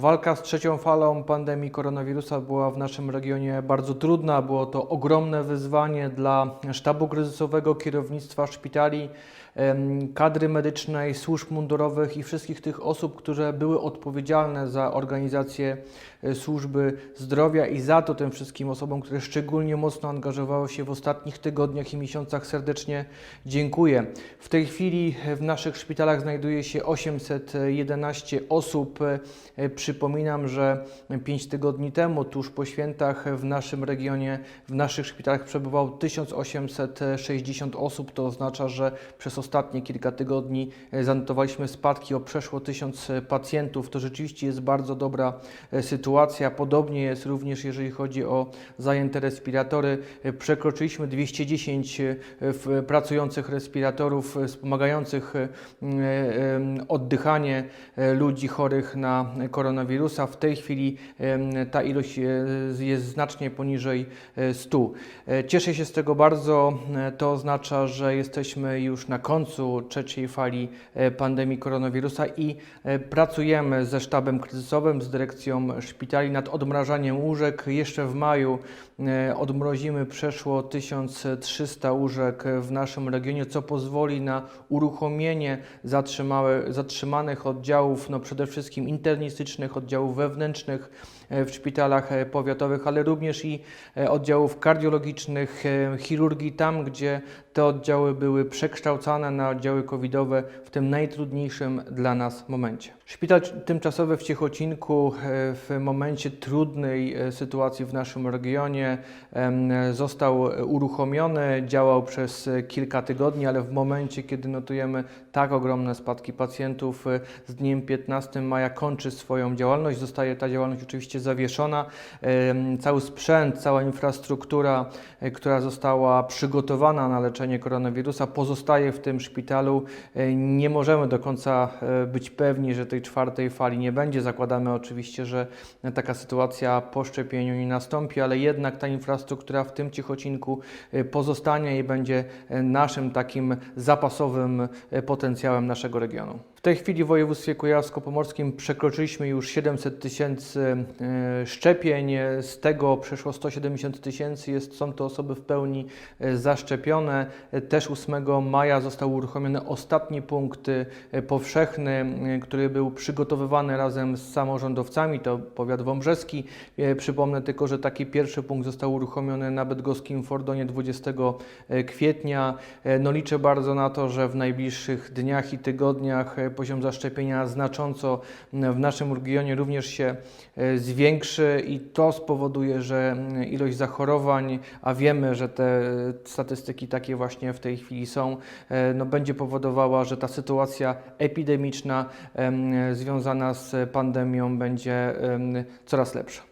Walka z trzecią falą pandemii koronawirusa była w naszym regionie bardzo trudna. Było to ogromne wyzwanie dla sztabu kryzysowego, kierownictwa szpitali, kadry medycznej, służb mundurowych i wszystkich tych osób, które były odpowiedzialne za organizację e, służby zdrowia i za to tym wszystkim osobom, które szczególnie mocno angażowały się w ostatnich tygodniach i miesiącach serdecznie dziękuję. W tej chwili w naszych szpitalach znajduje się 811 osób. E, Przypominam, że 5 tygodni temu, tuż po świętach, w naszym regionie, w naszych szpitalach przebywało 1860 osób. To oznacza, że przez ostatnie kilka tygodni e, zanotowaliśmy spadki o przeszło 1000 pacjentów. To rzeczywiście jest bardzo dobra e, sytuacja. Podobnie jest również, jeżeli chodzi o zajęte respiratory. E, Przekroczyliśmy 210 e, w- pracujących respiratorów e, wspomagających e, e, oddychanie e, ludzi chorych na koronawirusa. W tej chwili ta ilość e, jest znacznie poniżej e, 100. E, Cieszę się z tego bardzo. E, To oznacza, że jesteśmy już na końcu trzeciej fali e, pandemii koronawirusa i e, pracujemy ze sztabem kryzysowym, z dyrekcją szpitali nad odmrażaniem łóżek. Jeszcze w maju e, odmrozimy przeszło 1300 łóżek w naszym regionie, co pozwoli na uruchomienie zatrzymanych oddziałów, no przede wszystkim internistycznych, oddziałów wewnętrznych w szpitalach e, powiatowych, ale również i e, oddziałów kardiologicznych, e, chirurgii, tam gdzie te oddziały były przekształcane na oddziały covidowe w tym najtrudniejszym dla nas momencie. Szpital tymczasowy w Ciechocinku e, w momencie trudnej e, sytuacji w naszym regionie został uruchomiony, działał przez e, kilka tygodni, ale w momencie, kiedy notujemy tak ogromne spadki pacjentów, e, z dniem 15 maja kończy swoją działalność. Zostaje ta działalność oczywiście zawieszona. Cały sprzęt, cała infrastruktura, e, która została przygotowana na leczenie koronawirusa, pozostaje w tym szpitalu. E, Nie możemy do końca e, być pewni, że tej czwartej fali nie będzie. Zakładamy oczywiście, że taka sytuacja po szczepieniu nie nastąpi, ale jednak ta infrastruktura w tym Ciechocinku e, pozostanie i będzie naszym takim zapasowym potencjałem naszego regionu. W tej chwili w województwie kujawsko-pomorskim przekroczyliśmy już 700 tysięcy e, szczepień, z tego przeszło 170 tysięcy są to osoby w pełni e, zaszczepione. Też 8 maja został uruchomiony ostatni punkt e, powszechny, który był przygotowywany razem z samorządowcami, to powiat wąbrzeski. Przypomnę tylko, że taki pierwszy punkt został uruchomiony na bydgoskim Fordonie 20 kwietnia. No liczę bardzo na to, że w najbliższych dniach i tygodniach poziom zaszczepienia znacząco w naszym regionie również się e, zwiększy i to spowoduje, że m, ilość zachorowań, a wiemy, że te e, statystyki takie właśnie w tej chwili są, e, no będzie powodowała, że ta sytuacja epidemiczna em, związana z pandemią będzie coraz lepsza.